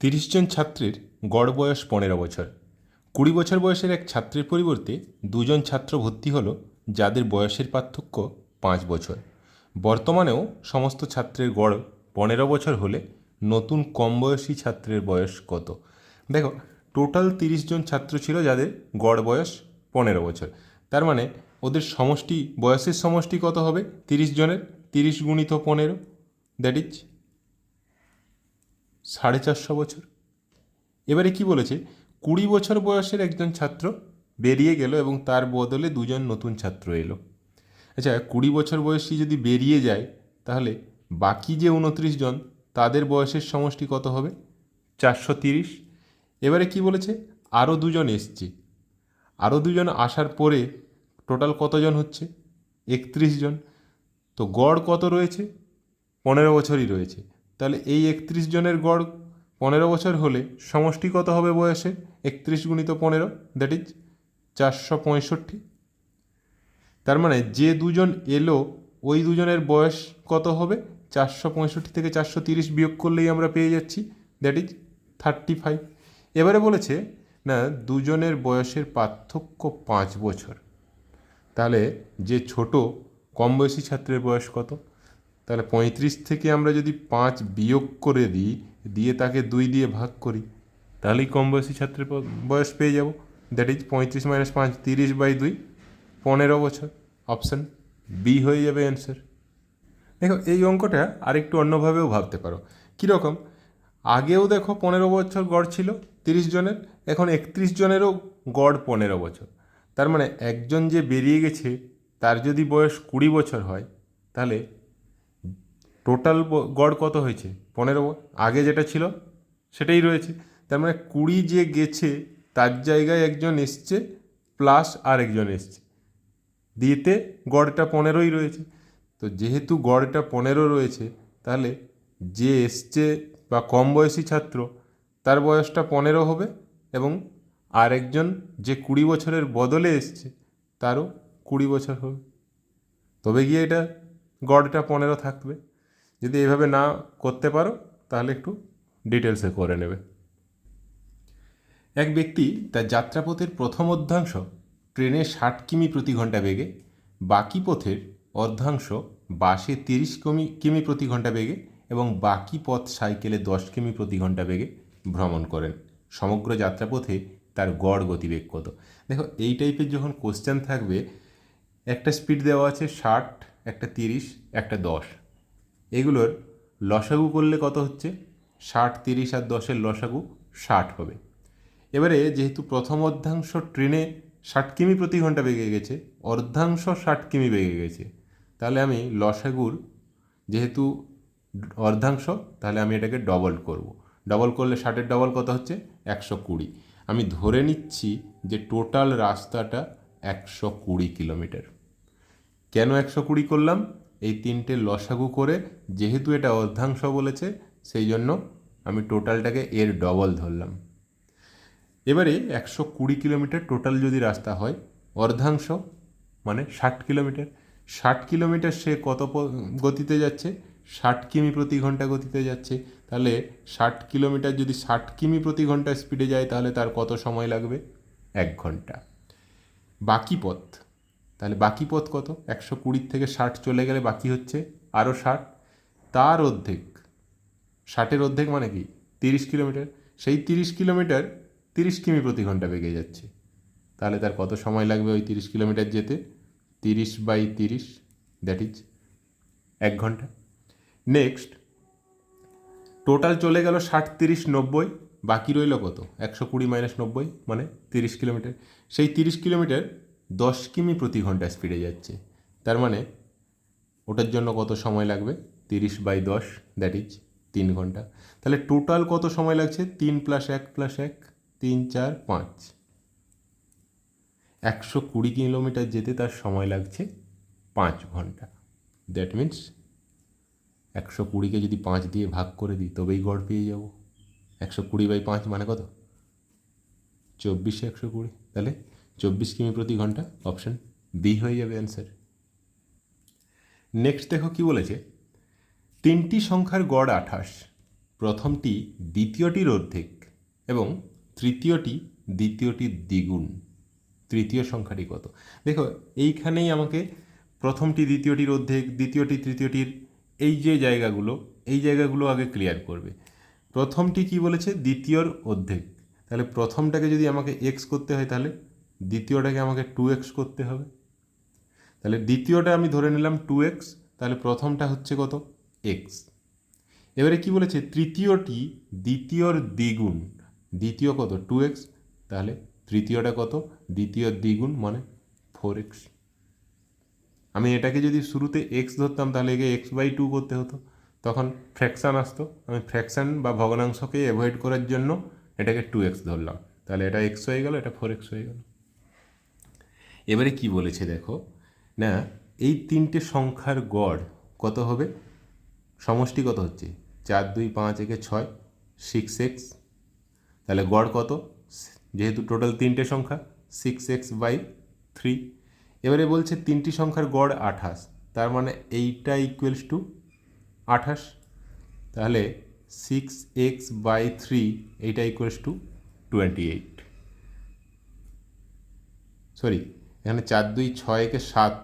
তিরিশ জন ছাত্রের গড় বয়স পনেরো বছর। কুড়ি বছর বয়সের এক ছাত্রের পরিবর্তে দুজন ছাত্র ভর্তি হলো, যাদের বয়সের পার্থক্য পাঁচ বছর। বর্তমানেও সমস্ত ছাত্রের গড় পনেরো বছর হলে নতুন কম বয়সী ছাত্রের বয়স কত? দেখো, টোটাল তিরিশ জন ছাত্র ছিল যাদের গড় বয়স পনেরো বছর। তার মানে ওদের সমষ্টি, বয়সের সমষ্টি কত হবে? তিরিশ জনের। তিরিশ গুণিত পনেরো। দ্যাট ইজ সাড়ে চারশো বছর। এবারে কি বলেছে? কুড়ি বছর বয়সের একজন ছাত্র বেরিয়ে গেল এবং তার বদলে দুজন নতুন ছাত্র এলো। আচ্ছা কুড়ি বছর বয়সী যদি বেরিয়ে যায়, তাহলে বাকি যে উনত্রিশ জন, তাদের বয়সের সমষ্টি কত হবে? চারশো তিরিশ। এবারে কি বলেছে? আরও দুজন এসছে। আরও দুজন আসার পরে টোটাল কতজন হচ্ছে? একত্রিশ জন। তো গড় কত রয়েছে? পনেরো বছরই রয়েছে। তাহলে এই একত্রিশ জনের গড় পনেরো বছর হলে সমষ্টি কত হবে বয়সে? একত্রিশ গুণিত পনেরো দ্যাট ইজ চারশো পঁয়ষট্টি। তার মানে যে দুজন এলো, ওই দুজনের বয়স কত হবে? চারশো পঁয়ষট্টি থেকে চারশো তিরিশ বিয়োগ করলেই আমরা পেয়ে যাচ্ছি দ্যাট ইজ থার্টি ফাইভ এবারে বলেছে, না, দুজনের বয়সের পার্থক্য পাঁচ বছর। তাহলে যে ছোট, কম বয়সী ছাত্রের বয়স কত? তাহলে পঁয়ত্রিশ থেকে আমরা যদি পাঁচ বিয়োগ করে দিই, দিয়ে তাকে দুই দিয়ে ভাগ করি, তাহলেই কম বয়সী ছাত্রের বয়স পেয়ে যাব। দ্যাট ইজ পঁয়ত্রিশ মাইনাস পাঁচ, তিরিশ বাই দুই, পনেরো বছর। অপশান বি হয়ে যাবে অ্যান্সার দেখো, এই অঙ্কটা আরেকটু অন্যভাবেও ভাবতে পারো। কীরকম? আগেও দেখো পনেরো বছর গড় ছিল, তিরিশ জনের, এখন একত্রিশ জনেরও গড় পনেরো বছর। তার মানে একজন যে বেরিয়ে গেছে, তার যদি বয়স কুড়ি বছর হয়, তাহলে টোটাল গড় কত হয়েছে? পনেরো আগে যেটা ছিল, সেটাই রয়েছে। তার মানে কুড়ি যে গেছে, তার জায়গায় একজন এসছে প্লাস আর একজন এসছে। দিয়েতে গড়টা পনেরোই রয়েছে। তো যেহেতু গড়টা পনেরো রয়েছে, তাহলে যে এসছে বা কম বয়সী ছাত্র, তার বয়সটা পনেরো হবে এবং আরেকজন যে কুড়ি বছরের বদলে এসছে, তারও কুড়ি বছর হবে। তবে গিয়ে এটা গড়টা পনেরো থাকবে। যদি এভাবে না করতে পারো, তাহলে একটু ডিটেলসে করে নেবে। এক ব্যক্তি তার যাত্রাপথের প্রথম অর্ধাংশ ট্রেনে ষাট কিমি প্রতি ঘণ্টা বেগে, বাকি পথের অর্ধাংশ বাসে তিরিশ কিমি কিমি প্রতি ঘণ্টা বেগে এবং বাকি পথ সাইকেলে দশ কিমি প্রতি ঘণ্টা বেগে ভ্রমণ করেন। সমগ্র যাত্রাপথে তার গড় গতিবেগ কত? দেখো, এই টাইপের যখন কোশ্চেন থাকবে, একটা স্পিড দেওয়া আছে ষাট, একটা তিরিশ, একটা দশ। এগুলোর লসাগু করলে কত হচ্ছে? ষাট, তিরিশ আর দশের লসাগু ষাট হবে। এবারে যেহেতু প্রথম অর্ধাংশ ট্রেনে ষাট কিমি প্রতি ঘণ্টা বেগে গেছে, অর্ধাংশ ষাট কিমি বেগে গেছে, তাহলে আমি লসাগুর যেহেতু অর্ধাংশ, তাহলে আমি এটাকে ডবল করব। ডবল করলে ষাটের ডবল কত হচ্ছে? একশো কুড়ি। আমি ধরে নিচ্ছি যে টোটাল রাস্তাটা একশো কুড়ি কিলোমিটার। কেন একশো কুড়ি করলাম? এই তিনটে লসাগু করে যেহেতু এটা অর্ধাংশ বলেছে, সেই জন্য আমি টোটালটাকে এর ডবল ধরলাম। এবারে একশো কুড়ি কিলোমিটার টোটাল যদি রাস্তা হয়, অর্ধাংশ মানে ষাট কিলোমিটার। ষাট কিলোমিটার সে কত গতিতে যাচ্ছে? ষাট কিমি প্রতি ঘণ্টা গতিতে যাচ্ছে। তাহলে ষাট কিলোমিটার যদি ষাট কিমি প্রতি ঘণ্টা স্পিডে যায়, তাহলে তার কত সময় লাগবে? এক ঘণ্টা। বাকি পথ। তাহলে বাকি পথ কত? একশো কুড়ির থেকে ষাট চলে গেলে বাকি হচ্ছে আরও ষাট। তার অর্ধেক। ষাটের অর্ধেক মানে কি? তিরিশ কিলোমিটার। সেই তিরিশ কিলোমিটার তিরিশ কিমি প্রতি ঘণ্টা বেগে যাচ্ছে। তাহলে তার কত সময় লাগবে ওই তিরিশ কিলোমিটার যেতে? তিরিশ বাই তিরিশ দ্যাট ইজ এক ঘণ্টা। নেক্সট টোটাল চলে গেল ষাট, তিরিশ, নব্বই। বাকি রইল কত? একশো কুড়ি মাইনাস নব্বই মানে তিরিশ কিলোমিটার। সেই তিরিশ কিলোমিটার দশ কিমি প্রতি ঘণ্টা স্পিডে যাচ্ছে। তার মানে ওটার জন্য কত সময় লাগবে? তিরিশ বাই দশ দ্যাট ইজ তিন ঘণ্টা। তাহলে টোটাল কত সময় লাগছে? তিন প্লাস এক প্লাস এক, তিন চার পাঁচ। একশো কুড়ি কিলোমিটার যেতে তার সময় লাগছে পাঁচ ঘণ্টা। দ্যাট মিন্স একশো কুড়িকে যদি পাঁচ দিয়ে ভাগ করে দিই, তবেই গড় পেয়ে যাব। একশো কুড়ি বাই পাঁচ মানে কত? চব্বিশে একশো কুড়ি। তাহলে চব্বিশ কিমি প্রতি ঘণ্টা? অপশন বি হয়ে যাবে অ্যান্সার নেক্সট দেখো কি বলেছে? তিনটি সংখ্যার গড় আঠাশ। প্রথমটি দ্বিতীয়টির অর্ধেক এবং তৃতীয়টি দ্বিতীয়টির দ্বিগুণ। তৃতীয় সংখ্যাটি কত? দেখো, এইখানেই আমাকে প্রথমটি দ্বিতীয়টির অর্ধেক, দ্বিতীয়টি তৃতীয়টির এই যে জায়গাগুলো, এই জায়গাগুলো আগে ক্লিয়ার করবে। প্রথমটি কি বলেছে? দ্বিতীয়র অর্ধেক। তাহলে প্রথমটাকে যদি আমাকে এক্স করতে হয় তাহলে দ্বিতীয়টাকে আমাকে টু এক্স করতে হবে। তাহলে দ্বিতীয়টা আমি ধরে নিলাম টু এক্স তাহলে প্রথমটা হচ্ছে কত? এক্স এবারে কি বলেছে? তৃতীয়টি দ্বিতীয়র দ্বিগুণ। দ্বিতীয় কত? টু এক্স তাহলে তৃতীয়টা কত? দ্বিতীয় দ্বিগুণ মানে ফোর এক্স আমি এটাকে যদি শুরুতে এক্স ধরতাম, তাহলে একে এক্স বাই টু করতে হতো। তখন ফ্র্যাকশান আসতো। আমি ফ্র্যাকশান বা ভগ্নাংশকে অ্যাভয়েড করার জন্য এটাকে টু এক্স ধরলাম। তাহলে এটা এক্স হয়ে গেল, এটা ফোর এক্স হয়ে গেল। এবারে কি বলেছে দেখো? না, এই তিনটে সংখ্যার গড় কত হবে? সমষ্টি কত হচ্ছে? চার, দুই, পাঁচ, একে ছয় সিক্স এক্স তাহলে গড় কত? যেহেতু টোটাল তিনটে সংখ্যা সিক্স এক্স বাই থ্রি এবারে বলছে তিনটি সংখ্যার গড় আঠাশ, তার মানে এইটা ইকুয়ালস টু আঠাশ। তাহলে সিক্স এক্স বাই থ্রি এইটা equals to twenty eight sorry এখানে চার দুই ছয় একে সাত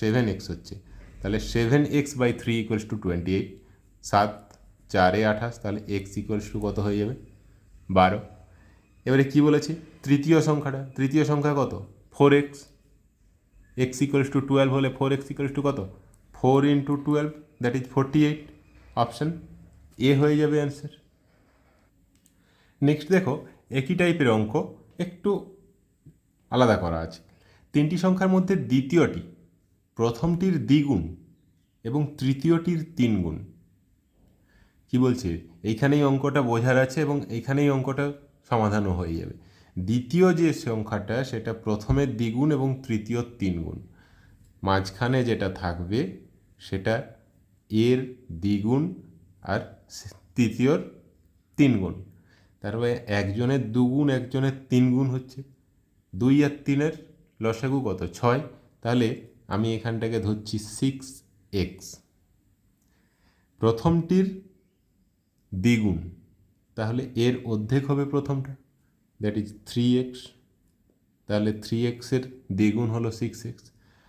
সেভেন এক্স হচ্ছে। তাহলে seven x by three equals to twenty eight সাত চারে আঠাশ, তাহলে এক্স ইকুয়ালস টু কত হয়ে যাবে? বারো। এবারে কি বলেছে? তৃতীয় সংখ্যাটা, তৃতীয় সংখ্যা কত? Four x x equals to twelve হলে ফোর এক্স ইকুয়ালস টু কত? Four into twelve that is forty eight option A হয়ে যাবে অ্যান্সার নেক্সট দেখো, একই টাইপের অঙ্ক একটু আলাদা করা আছে। তিনটি সংখ্যার মধ্যে দ্বিতীয়টি প্রথমটির দ্বিগুণ এবং তৃতীয়টির তিন গুণ কি বলছে? এইখানেই অঙ্কটা বোঝার আছে এবং এইখানেই অঙ্কটা সমাধানও হয়ে যাবে। দ্বিতীয় যে সংখ্যাটা, সেটা প্রথমের দ্বিগুণ এবং তৃতীয় তিন গুণ মাঝখানে যেটা থাকবে, সেটা এর দ্বিগুণ আর তৃতীয়র তিন গুণ তারপরে একজনের দুগুণ, একজনের তিন গুণ হচ্ছে। দুই আর তিনের লসাগু কত? ছয়। তাহলে আমি এখানটাকে ধরছি সিক্স এক্স প্রথমটির দ্বিগুণ। তাহলে এর অর্ধেক হবে প্রথমটা। দ্যাট ইজ থ্রি এক্স তাহলে থ্রি এক্সের দ্বিগুণ হলো সিক্স এক্স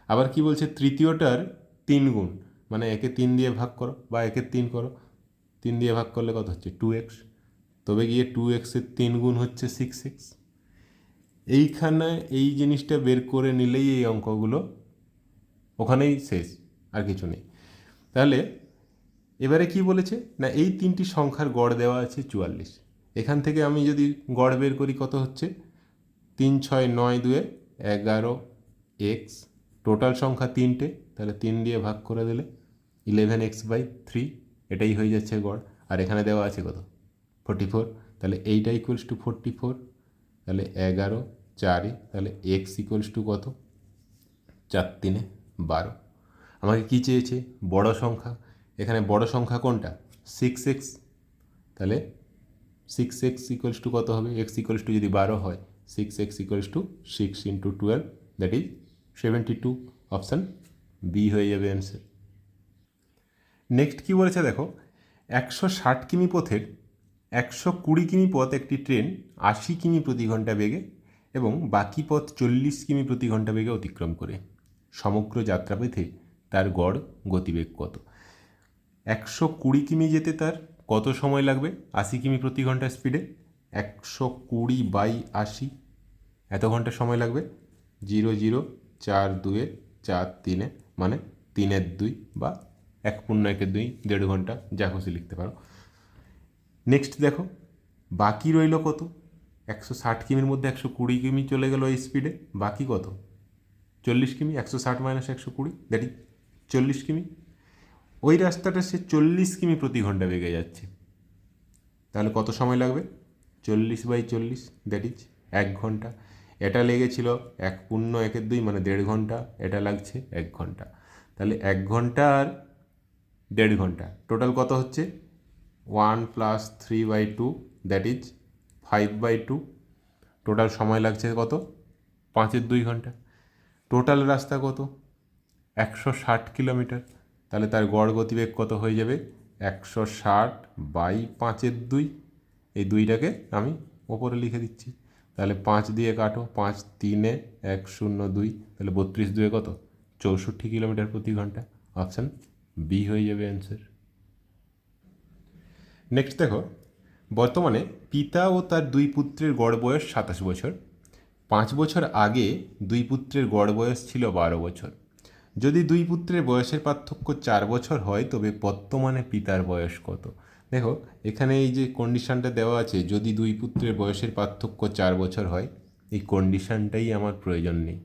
আবার কি বলছে? তৃতীয়টার তিন গুণ মানে একে তিন দিয়ে ভাগ করো বা একে তিন করো। তিন দিয়ে ভাগ করলে কত হচ্ছে? টু এক্স তবে গিয়ে টু এক্সের তিন গুণ হচ্ছে সিক্স এক্স এইখানে এই জিনিসটা বের করে নিলেই এই অঙ্কগুলো ওখানেই শেষ, আর কিছু নেই। তাহলে এবারে কি বলেছে? না, এই তিনটি সংখ্যার গড় দেওয়া আছে চুয়াল্লিশ। এখান থেকে আমি যদি গড় বের করি কত হচ্ছে? তিন, ছয়, নয়, দুয়ে এগারো, এক্স। টোটাল সংখ্যা তিনটে, তাহলে তিন দিয়ে ভাগ করে দিলে ইলেভেন এক্স বাই থ্রি, এটাই হয়ে যাচ্ছে গড়। আর এখানে দেওয়া আছে কত? Forty four. তাহলে এইটা ইকুয়ালস টু ফোর্টি ফোর তাহলে এগারো, চারে, তাহলে এক্স ইকুয়ালস টু কত? চার তিনে বারো। আমাকে কী চেয়েছে? বড় সংখ্যা। এখানে বড় সংখ্যা কোনটা? সিক্স এক্স তাহলে সিক্স এক্স ইকুয়ালস টু কত হবে? এক্স ইকুয়ালস টু যদি বারো হয় six x equals to six into twelve that is seventy two option B হয়ে যাবে অ্যান্সার নেক্সট কী বলেছে দেখো? একশো ষাট কিমি পথের একশো কুড়ি কিমি পথ একটি ট্রেন আশি কিমি প্রতি ঘণ্টা বেগে এবং বাকি পথ চল্লিশ কিমি প্রতি ঘণ্টা বেগে অতিক্রম করে। সমগ্র যাত্রাপথে তার গড় গতিবেগ কত? একশো কুড়ি কিমি যেতে তার কত সময় লাগবে? আশি কিমি প্রতি ঘণ্টা স্পিডে? একশো কুড়ি বাই আশি এত ঘণ্টা সময় লাগবে? জিরো জিরো চার দুয়ে চার তিনে মানে তিনের দুই বা এক পূর্ণ একের দুই দেড় ঘণ্টা যা খুশি লিখতে পারো। নেক্সট দেখো, বাকি রইল কত? একশো ষাট কিমির মধ্যে একশো কুড়ি কিমি চলে গেল এই স্পিডে বাকি কত? চল্লিশ কিমি, একশো ষাট মাইনাস একশো কুড়ি দ্যাট ইজ চল্লিশ কিমি। ওই রাস্তাটা সে চল্লিশ কিমি প্রতি ঘণ্টা বেগে যাচ্ছে। তাহলে কত সময় লাগবে? চল্লিশ বাই চল্লিশ দ্যাট ইজ এক ঘণ্টা। এটা লেগেছিল এক পূর্ণ একের দুই মানে দেড় ঘণ্টা। এটা লাগছে এক ঘণ্টা। তাহলে এক ঘণ্টা আর দেড় ঘণ্টা। টোটাল কত হচ্ছে? One plus three by two, that is five by two. Total সময় লাগছে কত? পাঁচের দুই ঘণ্টা। টোটাল রাস্তা কত? একশো ষাট কিলোমিটার। তাহলে তার গড় গতিবেগ কত হয়ে যাবে? একশো ষাট বাই পাঁচের দুই। এই দুইটাকে আমি ওপরে লিখে দিচ্ছি। তাহলে পাঁচ দিয়ে কাটো, পাঁচ তিনে এক শূন্য দুই। তাহলে বত্রিশ দুয়ে কত? চৌষট্টি কিলোমিটার প্রতি ঘণ্টা। অপশান বি হয়ে যাবে অ্যান্সার। নেক্সট দেখো, বর্তমানে পিতা ও তার দুই পুত্রের গড় বয়স সাতাশ বছর। পাঁচ বছর আগে দুই পুত্রের গড় বয়স ছিল বারো বছর। যদি দুই পুত্রের বয়সের পার্থক্য চার বছর হয়, তবে বর্তমানে পিতার বয়স কত? দেখো, এখানে এই যে কন্ডিশানটা দেওয়া আছে, যদি দুই পুত্রের বয়সের পার্থক্য চার বছর হয়, এই কন্ডিশানটাই আমার প্রয়োজন নেই।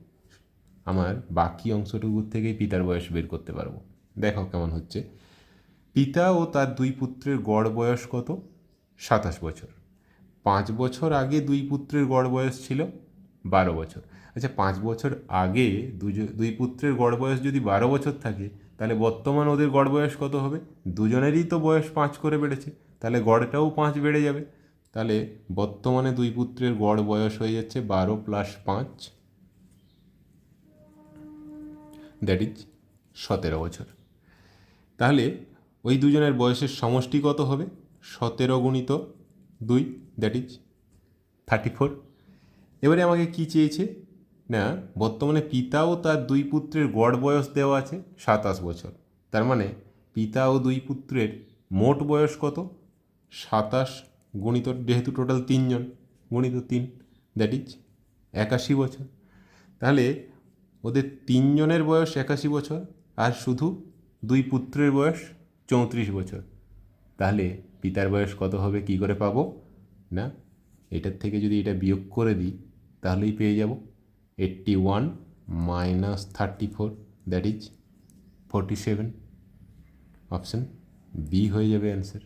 আমার বাকি অংশটুকুর থেকেই পিতার বয়স বের করতে পারব। দেখো কেমন হচ্ছে। পিতা ও তার দুই পুত্রের গড় বয়স কত? সাতাশ বছর। পাঁচ বছর আগে দুই পুত্রের গড় বয়স ছিল বারো বছর। আচ্ছা পাঁচ বছর আগে দুই পুত্রের গড় বয়স যদি বারো বছর থাকে, তাহলে বর্তমান ওদের গড় বয়স কত হবে? দুজনেরই তো বয়স পাঁচ করে বেড়েছে। তাহলে গড়টাও পাঁচ বেড়ে যাবে। তাহলে বর্তমানে দুই পুত্রের গড় বয়স হয়ে যাচ্ছে বারো প্লাস পাঁচ। দ্যাট ইজ সতেরো বছর। তাহলে ওই দুজনের বয়সের সমষ্টি কত হবে? সতেরো গুণিত দুই দ্যাট ইজ থার্টি ফোর এবারে আমাকে কি চেয়েছে? না, বর্তমানে পিতা ও তার দুই পুত্রের গড় বয়স দেওয়া আছে সাতাশ বছর। তার মানে পিতা ও দুই পুত্রের মোট বয়স কত? সাতাশ গুণিত, যেহেতু টোটাল তিনজন, গুণিত তিন দ্যাট ইজ একাশি বছর। তাহলে ওদের তিনজনের বয়স একাশি বছর, আর শুধু দুই পুত্রের বয়স চৌত্রিশ বছর। তাহলে পিতার বয়স কত হবে? কি করে পাবো? না, এটার থেকে যদি এটা বিয়োগ করে দিই, তাহলেই পেয়ে যাব eighty one minus thirty four that is forty seven option B হয়ে যাবে অ্যান্সার